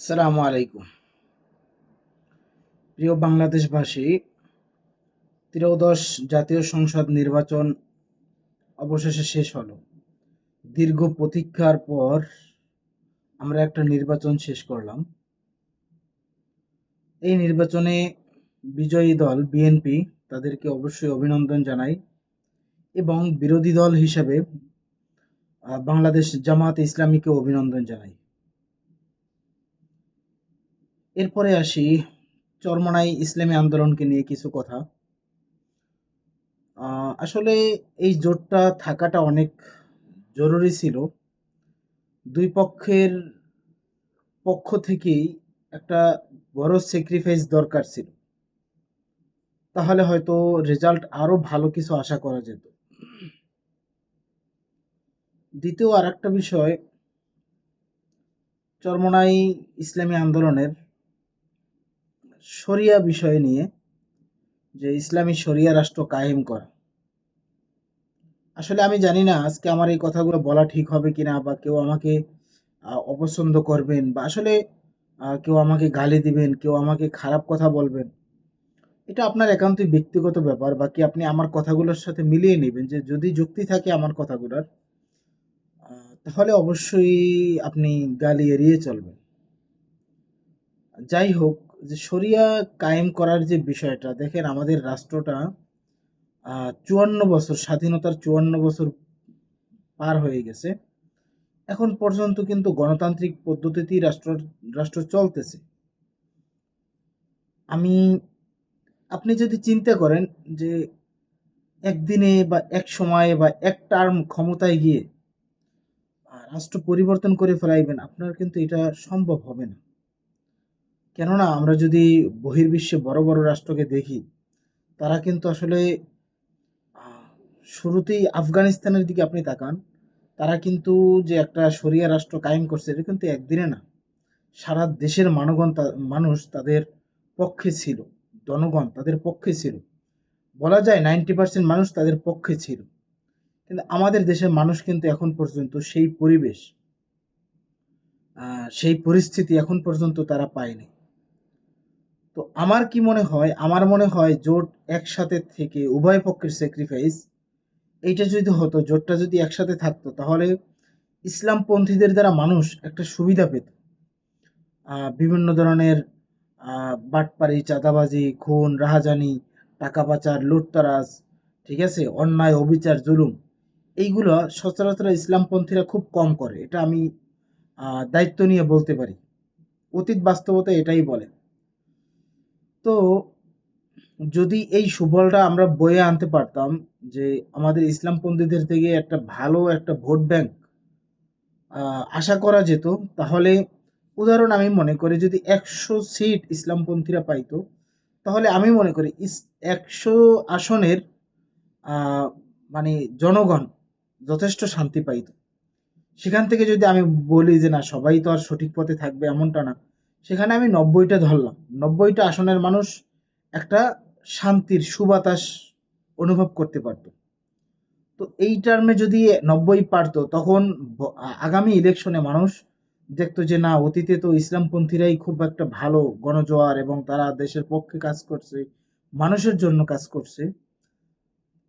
সালামু আলাইকুম। প্রিয় বাংলাদেশবাসী, ত্রয়োদশ জাতীয় সংসদ নির্বাচন অবশেষে শেষ হলো। দীর্ঘ প্রতীক্ষার পর আমরা একটা নির্বাচন শেষ করলাম। এই নির্বাচনে বিজয়ী দল বিএনপি তাদেরকে অবশ্যই অভিনন্দন জানাই এবং বিরোধী দল হিসাবে বাংলাদেশ জামাত ইসলামীকে অভিনন্দন জানাই। এরপরে আসি চরমনাই ইসলামী আন্দোলনকে নিয়ে কিছু কথা। আসলে এই জোটটা থাকাটা অনেক জরুরি ছিল। দুই পক্ষের পক্ষ থেকেই একটা বড় স্যাক্রিফাইস দরকার ছিল। তাহলে হয়তো রেজাল্ট আরও ভালো কিছু আশা করা যেত। দ্বিতীয় আর একটা বিষয়, চরমনাই ইসলামী আন্দোলনের শরিয়া বিষয় নিয়ে যে ইসলামী শরিয়া রাষ্ট্র কায়েম করা। আসলে আমি জানি না আজকে আমার এই কথাগুলো বলা ঠিক হবে কিনা বা কেউ আমাকে অপছন্দ করবেন বা আসলে কেউ আমাকে গালি দিবেন, কেউ আমাকে খারাপ কথা বলবেন। এটা আপনার একান্তই ব্যক্তিগত ব্যাপার, বাকি আপনি আমার কথাগুলোর সাথে মিলিয়ে নেবেন যে যদি যুক্তি থাকে আমার কথাগুলোর তাহলে অবশ্যই আপনি গালি এড়িয়ে চলবেন। যাই হোক যে শরিয়া কায়েম করার যে বিষয়টা, দেখেন আমাদের রাষ্ট্রটা চুয়ান্ন বছর, স্বাধীনতার চুয়ান্ন বছর পার হয়ে গেছে। এখন পর্যন্ত কিন্তু গণতান্ত্রিক পদ্ধতিতেই রাষ্ট্র রাষ্ট্র চলতেছে। আমি, আপনি যদি চিন্তা করেন যে একদিনে বা এক সময়ে বা এক টার্ম ক্ষমতায় গিয়ে রাষ্ট্র পরিবর্তন করে ফেলাইবেন, আপনার কিন্তু এটা সম্ভব হবে না। কেননা আমরা যদি বহির্বিশ্বে বড় বড় রাষ্ট্রকে দেখি, তারা কিন্তু আসলে শুরুতেই আফগানিস্তানের দিকে আপনি তাকান, তারা কিন্তু যে একটা শরিয়া রাষ্ট্র কায়েম করছে, এটা কিন্তু একদিনে না। সারা দেশের মানগণ মানুষ তাদের পক্ষে ছিল, জনগণ তাদের পক্ষে ছিল। বলা যায় নাইনটি পার্সেন্ট মানুষ তাদের পক্ষে ছিল। কিন্তু আমাদের দেশের মানুষ কিন্তু এখন পর্যন্ত সেই পরিবেশ সেই পরিস্থিতি এখন পর্যন্ত তারা পায়নি। তো আমার কি মনে হয়, আমার মনে হয় জোট একসাথে থেকে উভয় পক্ষের স্যাক্রিফাইস এইটা যদি হতো, জোটটা যদি একসাথে থাকতো, তাহলে ইসলামপন্থীদের দ্বারা মানুষ একটা সুবিধা পেত। বিভিন্ন ধরনের বাটপারি চাঁদাবাজি, খুন, রাহাজানি, টাকা পাচার, লুটতারাজ, ঠিক আছে, অন্যায়, অবিচার, জুলুম, এইগুলো সচরাচর ইসলামপন্থীরা খুব কম করে, এটা আমি দায়িত্ব নিয়ে বলতে পারি। অতীত বাস্তবতা এটাই বলে। তো যদি এই সুফলটা আমরা বয়ে আনতে পারতাম যে আমাদের ইসলামপন্থীদের থেকে একটা ভালো একটা ভোট ব্যাংক আশা করা যেত, তাহলে উদাহরণ আমি মনে করি যদি একশো সিট ইসলামপন্থীরা পাইতো, তাহলে আমি মনে করি একশো আসনের মানে জনগণ যথেষ্ট শান্তি পাইতো। সেখান থেকে যদি আমি বলি যে না, সবাই তো আর সঠিক পথে থাকবে এমনটা না সেখানে আমি নব্বইটা ধরলাম। নব্বইটা আসনের মানুষ একটা শান্তির, সুবাতাস অনুভব করতে পারতো। তো এই টার্মে যদি নব্বই পারতো, তখন আগামী ইলেকশনে মানুষ দেখতো যে, না, অতীতে তো ইসলামপন্থীরাই খুব একটা ভালো গণজোয়ার এবং তারা দেশের পক্ষে কাজ করছে, মানুষের জন্য কাজ করছে।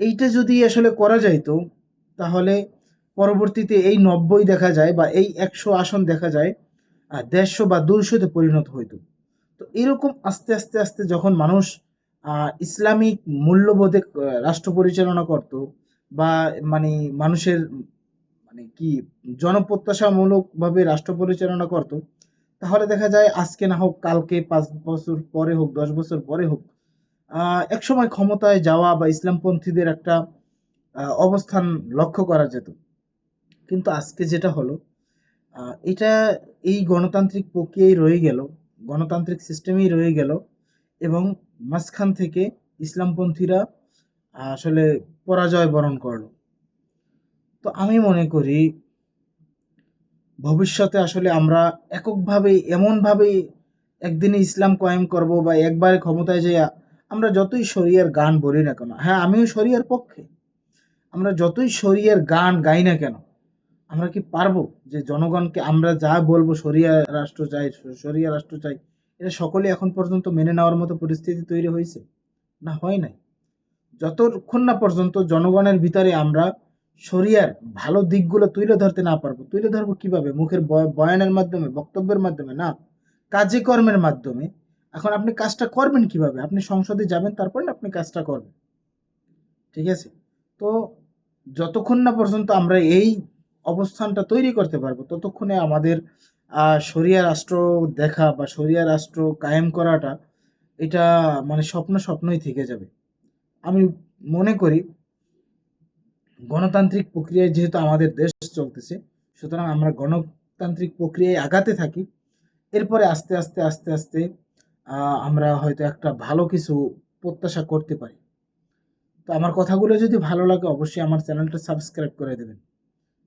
এইটা যদি আসলে করা যাইতো, তাহলে পরবর্তীতে এই নব্বই দেখা যায় বা এই একশো আসন দেখা যায় দেড়শো বা দুইশোতে পরিণত হইত। তো এরকম আস্তে আস্তে আস্তে যখন মানুষ ইসলামিক মূল্যবোধে রাষ্ট্র পরিচালনা করত বা মানে মানুষের মানে কি জনপ্রত্যাশামূলকভাবে রাষ্ট্র পরিচালনা করত, তাহলে দেখা যায় আজকে না হোক, কালকে, পাঁচ বছর পরে হোক, দশ বছর পরে হোক একসময় ক্ষমতায় যাওয়া বা ইসলামপন্থীদের একটা অবস্থান লক্ষ্য করা যেত। কিন্তু আজকে যেটা হলো এটা এই গণতান্ত্রিক প্রক্রিয়ায় রয়ে গেল, গণতান্ত্রিক সিস্টেমেই রয়ে গেল এবং মাঝখান থেকে ইসলামপন্থীরা আসলে পরাজয় বরণ করল। তো আমি মনে করি, ভবিষ্যতে আসলে আমরা এককভাবে এমনভাবে একদিনে ইসলাম কয়েম করব বা একবারে ক্ষমতায় যাইয়া আমরা যতই শরিয়ার গান বলি না কেন হ্যাঁ আমিও শরিয়ার পক্ষে, আমরা যতই শরিয়ার গান গাই না কেন আমরা কি পারব? যে জনগণকে আমরা যা বলব সরিয়া রাষ্ট্র চাই সরিয়া রাষ্ট্র চাই, এটা সকলে এখন পর্যন্ত মেনে নেওয়ার মতো পরিস্থিতি তৈরি হয়েছে? না, হয় নাই। যতক্ষণ না পর্যন্ত জনগণের ভিতরে আমরা শরিয়ার ভালো দিকগুলো তুলে ধরতে না পারব, তুলে ধরবো কীভাবে? মুখের বয়- বয়ানের মাধ্যমে, বক্তব্যের মাধ্যমে, না কাজে কর্মের মাধ্যমে। এখন আপনি কাজটা করবেন কীভাবে? আপনি সংসদে যাবেন, তারপরে আপনি কাজটা করবেন। ঠিক আছে? তো যতক্ষণ না পর্যন্ত আমরা এই অবস্থানটা তৈরি করতে পারব। ততক্ষণে আমাদের শরিয়া রাষ্ট্র দেখা বা শরিয়া রাষ্ট্র কায়েম করাটা এটা মানে স্বপ্ন স্বপ্নই থেকে যাবে। আমি মনে করি গণতান্ত্রিক প্রক্রিয়ায় যেহেতু আমাদের দেশ চলতেছে, সুতরাং আমরা গণতান্ত্রিক প্রক্রিয়ায় আগাতে থাকি। এরপরে আস্তে আস্তে আস্তে আস্তে আমরা হয়তো একটা ভালো কিছু প্রত্যাশা করতে পারি। তো আমার কথাগুলো যদি ভালো লাগে অবশ্যই আমার চ্যানেলটা সাবস্ক্রাইব করে দেবেন।